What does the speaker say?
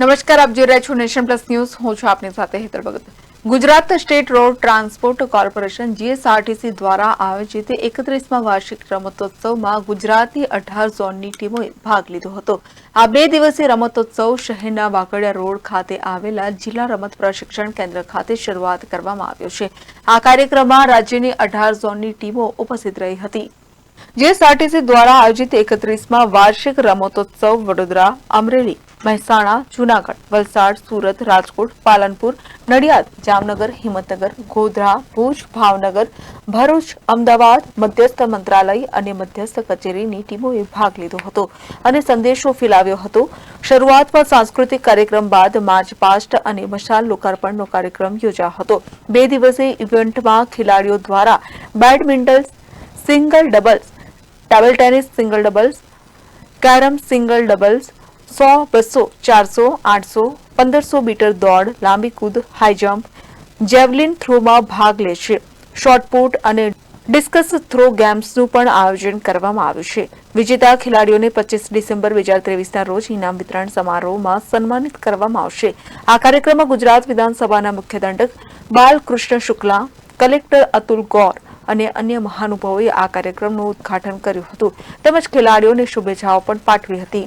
નમસ્કાર, આપ જોઈ રહ્યા છો નેશન પ્લસ ન્યૂઝ. હું છું આપની સાથે Hetar Bhagat. Gujarat state road transport corporation GSRTC દ્વારા આયોજિત એકત્રીસમાં વાર્ષિક રમતોત્સવમાં ગુજરાતની અઢાર ઝોનની ટીમોએ ભાગ લીધો હતો. આ બે દિવસીય રમતોત્સવ શહેરના વાકડિયા રોડ ખાતે આવેલા જિલ્લા રમત પ્રશિક્ષણ કેન્દ્ર ખાતે શરૂઆત કરવામાં આવ્યો છે. આ કાર્યક્રમમાં રાજ્યની અઢાર ઝોનની ટીમો ઉપસ્થિત રહી હતી. જીએસઆરટીસી દ્વારા આયોજિત એકત્રીસમાં વાર્ષિક રમતોત્સવ વડોદરા અમરેલી મહેસાણા, જૂનાગઢ, વલસાડ, સુરત, રાજકોટ, પાલનપુર, નડિયાદ, જામનગર, હિંમતનગર, ગોધરા, ભુજ, ભાવનગર, ભરૂચ, અમદાવાદ, મધ્યસ્થ મંત્રાલય અને મધ્યસ્થ કચેરીની ટીમોએ ભાગ લીધો હતો અને સંદેશો ફેલાવ્યો હતો. શરૂઆતમાં સાંસ્કૃતિક કાર્યક્રમ બાદ માર્ચ પાસ્ટ અને મશાલ લોકાર્પણનો કાર્યક્રમ યોજાયો હતો. બે દિવસીય ઇવેન્ટમાં ખેલાડીઓ દ્વારા badminton, single doubles, table tennis single doubles, carrom single doubles સો, બસો, ચારસો, આઠસો, પંદરસો મીટર દોડ, લાંબી કૂદ હાઈ જમ્પ જેવલિન થ્રોમાં ભાગ લે છે. શોર્ટપુટ અને ડિસ્કસ થ્રો ગેમ્સનું પણ આયોજન કરવામાં આવ્યું છે. વિજેતા ખેલાડીઓને પચીસ ડિસેમ્બર બે હજાર ત્રેવીસના રોજ ઇનામ વિતરણ સમારોહમાં સન્માનિત કરવામાં આવશે. આ કાર્યક્રમમાં ગુજરાત વિધાનસભાના મુખ્ય દંડક બાલકૃષ્ણ શુક્લા, કલેક્ટર અતુલ ગૌર અને અન્ય મહાનુભાવોએ આ કાર્યક્રમનું ઉદ્ઘાટન કર્યું હતું. તેમજ ખેલાડીઓને શુભેચ્છાઓ પણ પાઠવી હતી.